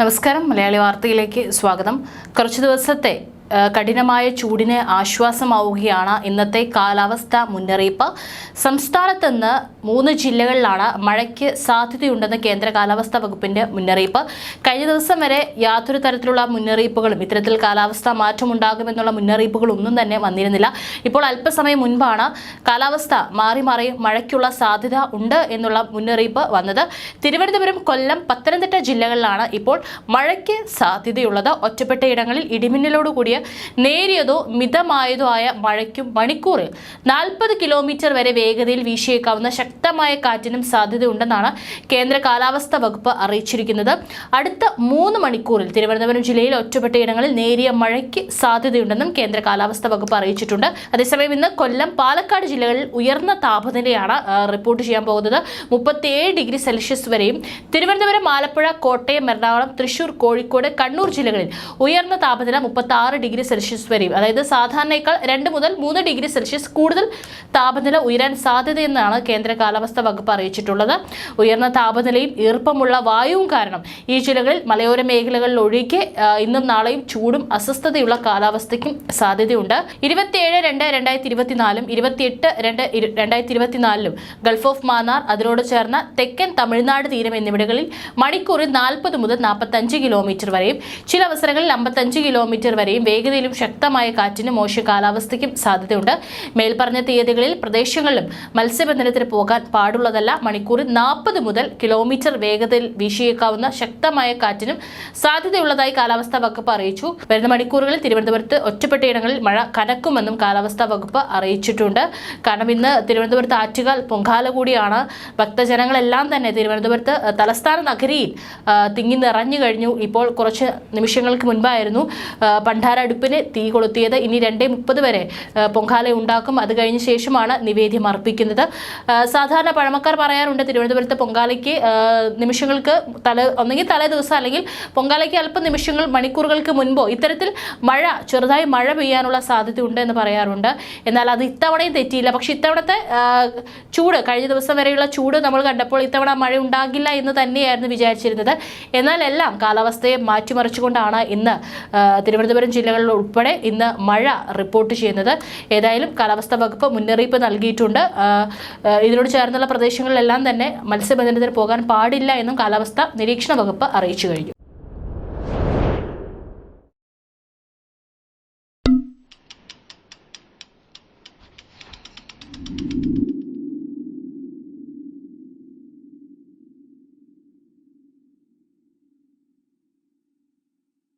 നമസ്കാരം. മലയാളി വാർത്തയിലേക്ക് സ്വാഗതം. കുറച്ചു ദിവസത്തെ കഠിനമായ ചൂടിന് ആശ്വാസമാവുകയാണ് ഇന്നത്തെ കാലാവസ്ഥ മുന്നറിയിപ്പ്. സംസ്ഥാനത്ത് നിന്ന് മൂന്ന് ജില്ലകളിലാണ് മഴയ്ക്ക് സാധ്യതയുണ്ടെന്ന് കേന്ദ്ര കാലാവസ്ഥാ വകുപ്പിന്റെ മുന്നറിയിപ്പ്. കഴിഞ്ഞ ദിവസം വരെ യാതൊരു തരത്തിലുള്ള മുന്നറിയിപ്പുകളും ഇത്തരത്തിൽ കാലാവസ്ഥ മാറ്റമുണ്ടാകുമെന്നുള്ള മുന്നറിയിപ്പുകളൊന്നും തന്നെ വന്നിരുന്നില്ല. ഇപ്പോൾ അല്പസമയം മുൻപാണ് കാലാവസ്ഥ മാറി മാറി മഴയ്ക്കുള്ള സാധ്യത ഉണ്ട് എന്നുള്ള മുന്നറിയിപ്പ് വന്നത്. തിരുവനന്തപുരം കൊല്ലം പത്തനംതിട്ട ജില്ലകളിലാണ് ഇപ്പോൾ മഴയ്ക്ക് സാധ്യതയുള്ളത്. ഒറ്റപ്പെട്ട ഇടങ്ങളിൽ നേരിയതോ മിതമായതോ ആയ മഴയ്ക്കും മണിക്കൂറിൽ നാൽപ്പത് കിലോമീറ്റർ വരെ വേഗതയിൽ വീശിയേക്കാവുന്ന ശക്തമായ കാറ്റിനും സാധ്യതയുണ്ടെന്നാണ് കേന്ദ്ര കാലാവസ്ഥാ വകുപ്പ് അറിയിച്ചിരിക്കുന്നത്. അടുത്ത മൂന്ന് മണിക്കൂറിൽ തിരുവനന്തപുരം ജില്ലയിൽ ഒറ്റപ്പെട്ട ഇടങ്ങളിൽ നേരിയ മഴയ്ക്ക് സാധ്യതയുണ്ടെന്നും കേന്ദ്ര കാലാവസ്ഥാ വകുപ്പ് അറിയിച്ചിട്ടുണ്ട്. അതേസമയം ഇന്ന് കൊല്ലം പാലക്കാട് ജില്ലകളിൽ ഉയർന്ന താപനിലയാണ് റിപ്പോർട്ട് ചെയ്യാൻ പോകുന്നത്. മുപ്പത്തിയേഴ് ഡിഗ്രി സെൽഷ്യസ് വരെയും തിരുവനന്തപുരം ആലപ്പുഴ കോട്ടയം എറണാകുളം തൃശൂർ കോഴിക്കോട് കണ്ണൂർ ജില്ലകളിൽ ഉയർന്ന താപനില മുപ്പത്തി ഡിഗ്രി സെൽഷ്യസ് വരെയും അതായത് സാധാരണയേക്കാൾ രണ്ട് മുതൽ മൂന്ന് ഡിഗ്രി സെൽഷ്യസ് കൂടുതൽ താപനില ഉയരാൻ സാധ്യതയെന്നാണ് കേന്ദ്ര കാലാവസ്ഥാ വകുപ്പ് അറിയിച്ചിട്ടുള്ളത്. ഉയർന്ന താപനിലയും ഈർപ്പമുള്ള വായുവും കാരണം ഈ ജില്ലകളിൽ മലയോര മേഖലകളിൽ ഒഴികെ ഇന്നും നാളെയും ചൂടും അസ്വസ്ഥതയുള്ള കാലാവസ്ഥയ്ക്കും സാധ്യതയുണ്ട്. ഇരുപത്തിയേഴ് രണ്ട് രണ്ടായിരത്തി ഇരുപത്തിനാലും ഇരുപത്തിയെട്ട് രണ്ട് രണ്ടായിരത്തി ഇരുപത്തിനാലിലും ഗൾഫ് ഓഫ് മാന്നാർ അതിനോട് ചേർന്ന തെക്കൻ തമിഴ്നാട് തീരം എന്നിവിടങ്ങളിൽ മണിക്കൂറിൽ നാൽപ്പത് മുതൽ നാൽപ്പത്തഞ്ച് കിലോമീറ്റർ വരെയും ചില അവസരങ്ങളിൽ അമ്പത്തഞ്ച് കിലോമീറ്റർ വരെയും വേഗതയിലും ശക്തമായ കാറ്റിനും മോശം കാലാവസ്ഥയ്ക്കും സാധ്യതയുണ്ട്. മേൽപ്പറഞ്ഞ തീയതികളിൽ പ്രദേശങ്ങളിലും മത്സ്യബന്ധനത്തിന് പോകാൻ പാടുള്ളതല്ല. മണിക്കൂറിൽ നാൽപ്പത് മുതൽ കിലോമീറ്റർ വേഗതയിൽ വീശിയേക്കാവുന്ന ശക്തമായ കാറ്റിനും സാധ്യതയുള്ളതായി കാലാവസ്ഥാ വകുപ്പ് അറിയിച്ചു. വരുന്ന മണിക്കൂറുകളിൽ തിരുവനന്തപുരത്ത് ഒറ്റപ്പെട്ടയിടങ്ങളിൽ മഴ കനക്കുമെന്നും കാലാവസ്ഥാ വകുപ്പ് അറിയിച്ചിട്ടുണ്ട്. കാരണം ഇന്ന് തിരുവനന്തപുരത്ത് ആറ്റുകാൽ പൊങ്കാല കൂടിയാണ്. ഭക്തജനങ്ങളെല്ലാം തന്നെ തിരുവനന്തപുരത്ത് തലസ്ഥാന നഗരിയിൽ തിങ്ങി നിറഞ്ഞു കഴിഞ്ഞു. ഇപ്പോൾ കുറച്ച് നിമിഷങ്ങൾക്ക് മുൻപായിരുന്നു പണ്ടാര അടുപ്പിന് തീ കൊളുത്തിയത് ഇനി രണ്ടേ മുപ്പത് വരെ പൊങ്കാല ഉണ്ടാക്കും. അത് കഴിഞ്ഞ ശേഷമാണ് നിവേദ്യം അർപ്പിക്കുന്നത്. സാധാരണ പഴമക്കാർ പറയാറുണ്ട് തിരുവനന്തപുരത്ത് പൊങ്കാലയ്ക്ക് നിമിഷങ്ങൾക്ക് തല ഒന്നെങ്കിൽ തലേ ദിവസം അല്ലെങ്കിൽ പൊങ്കാലയ്ക്ക് അല്പം നിമിഷങ്ങൾ മണിക്കൂറുകൾക്ക് മുൻപോ ഇത്തരത്തിൽ മഴ ചെറുതായി മഴ പെയ്യാനുള്ള സാധ്യതയുണ്ട് എന്ന് പറയാറുണ്ട്. എന്നാൽ അത് ഇത്തവണയും തെറ്റിയില്ല. പക്ഷെ ഇത്തവണത്തെ ചൂട് കഴിഞ്ഞ ദിവസം വരെയുള്ള ചൂട് നമ്മൾ കണ്ടപ്പോൾ ഇത്തവണ മഴ ഉണ്ടാകില്ല എന്ന് തന്നെയായിരുന്നു വിചാരിച്ചിരുന്നത്. എന്നാൽ എല്ലാം കാലാവസ്ഥയെ മാറ്റിമറിച്ചുകൊണ്ടാണ് ഇന്ന് തിരുവനന്തപുരം തിരുവനന്തപുരം ജില്ലകളിൽ ഉൾപ്പെടെ ഇന്ന് മഴ റിപ്പോർട്ട് ചെയ്യുന്നത്. ഏതായാലും കാലാവസ്ഥാ വകുപ്പ് മുന്നറിയിപ്പ് നൽകിയിട്ടുണ്ട്. ഇതിനോട് ചേർന്നുള്ള പ്രദേശങ്ങളിലെല്ലാം തന്നെ മത്സ്യബന്ധനത്തിന് പോകാൻ പാടില്ല എന്നും കാലാവസ്ഥ നിരീക്ഷണ വകുപ്പ് അറിയിച്ചു കഴിഞ്ഞു.